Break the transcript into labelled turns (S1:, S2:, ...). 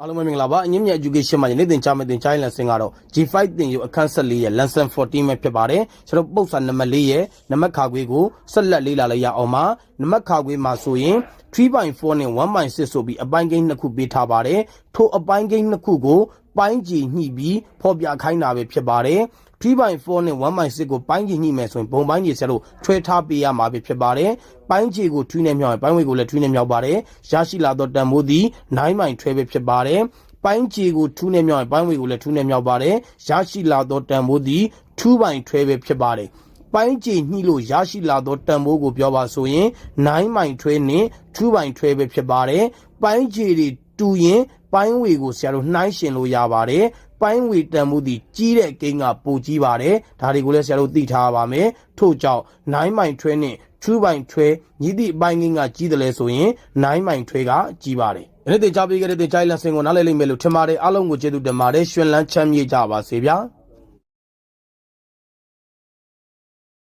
S1: အားလုံးပဲမင်္ဂလာပါအငင်းမြတ် education မှာယနေ့သင်ကြားမယ့်သင်ကြားရေး lesson ကတော့ G5 သင်ယူအခန်း14ရဲ့ lesson 14ပဲဖြစ်ပါတယ်ကျွန်တော်ပုတ်စာနံပါတ်4ရဲ့နံပါတ်ခါခွေးကိုဆက်လက်လေ့လာလိုက်ရအောင်ပါနံပါတ်ခါခွေးမှာဆိုရင်3.4နဲ့1.6ဆိုပြီးအပိုင်းကိန်းနှစ်ခုပေးထားပါတယ်ထိုအပိုင်းကိန်းနှစ်ခုကို ပိုင်းကြည်ညှိပြီးဖော်ပြခိုင်းတာပဲဖြစ်ပါတယ် 3.4 နဲ့ 1.6ကိုပိုင်းကြည့်ညှိမယ်ဆိုရင်ဘုံပိုင်းကြီးဆက်လို့ထွဲထားပေးရမှာပဲဖြစ်ပါတယ်။ပိုင်းကြီးကိုထွီးနဲ့မြောက်ရင်ပိုင်းဝေကိုလည်းထွီးနဲ့မြောက်ပါတယ်။ရရှိလာသောတန်ဖိုးသည်9မိုင်ထွဲပဲဖြစ်ပါတယ်။ပိုင်းကြီးကိုထူးနဲ့မြောက်ရင်ပိုင်းဝေကိုလည်းထူးနဲ့မြောက်ပါတယ်။ရရှိလာသောတန်ဖိုးသည်2ပိုင်ထွဲပဲဖြစ်ပါတယ်။ပိုင်းကြည်ညှိလို့ရရှိလာသောတန်ဖိုးကိုပြောပါဆိုရင်9မိုင်ထွဲနဲ့2ပိုင်ထွဲပဲဖြစ်ပါတယ်။ပိုင်းကြည်တွေတူရင် ပိုင်းဝေကိုဆရာတို့နှိုင်းရှင်လို့ရပါတယ်။ပိုင်းဝေတန်မှုသည်ကြီးတဲ့ကိန်းကပိုကြီးပါတယ်။ဒါတွေကိုလည်းဆရာတို့သိထားပါမယ်။ထို့ကြောင့်9မိုင်ထွဲနဲ့2ပိုင်ထွဲညီသည့်အပိုင်းကိန်းကကြီးတယ်လဲဆိုရင်9မိုင်ထွဲကကြီးပါတယ်။ဒီနေ့သင်ကြားပေးခဲ့တဲ့သင်ကြားရေးလက်ဆင့်ကိုနားလည်လိမ့်မယ်လို့ထင်ပါတယ်။အားလုံးကိုကျေးဇူးတင်ပါတယ်။ရှင်လန်းချမ်းမြေ့ကြပါစေဗျာ။